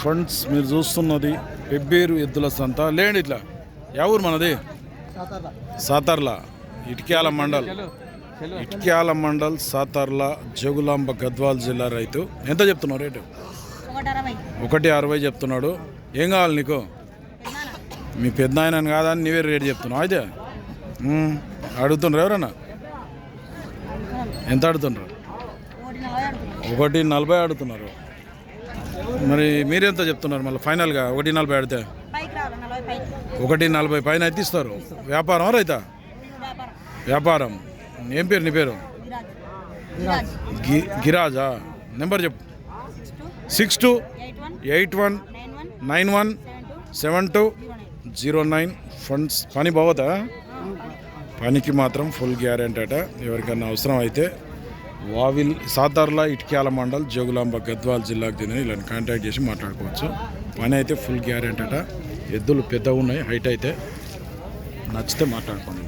Friends మీరు చూస్తున్నది పెబ్బేరు ఎద్దుల సంత. లేండి ఇట్లా. ఎవరు మనది? సాతర్ల. ఇటిక్యాల మండల్. ఇటిక్యాల మండల్ సాతర్ల జగులాంబ గద్వాల్ జిల్లా రైతు. ఎంత చెప్తున్నావు రేటు? ఒకటి అరవై చెప్తున్నాడు. ఏం కావాలి నీకు? మీ పెద్ద ఆయన కాదా అని నీవే రేటు చెప్తున్నావు. అయితే. అడుగుతున్నారు ఎవరన్నా? ఎంత అడుగుతున్నారు ఒకటి నలభై అడుగుతున్నారు. మరి మీరెంత చెప్తున్నారు మళ్ళీ ఫైనల్గా? ఒకటి నలభై పైకి ఒకటి నలభై పైన అయితే ఇస్తారు. వ్యాపారం రైతా? వ్యాపారం. ఏం పేరు నీ పేరు? గిరాజ్. గిరాజ్. గి గిరాజా? నెంబర్ చెప్పు. Six two eight one nine one seven two zero nine. Funds. పని బావదా పనికి మాత్రం ఫుల్ గ్యారెంటీ అట. ఎవరికైనా అవసరం అయితే వావిల్ సాతార్ల ఇటుక్యాల మండల్ జోగులాంబ గద్వాల్ జిల్లాకు చెందిన ఇలా కాంటాక్ట్ చేసి మాట్లాడుకోవచ్చు. పని అయితే ఫుల్ గ్యారెంటీ అట ఎద్దులు పెద్దగా ఉన్నాయి హైట్ అయితే నచ్చితే మాట్లాడుకోండి.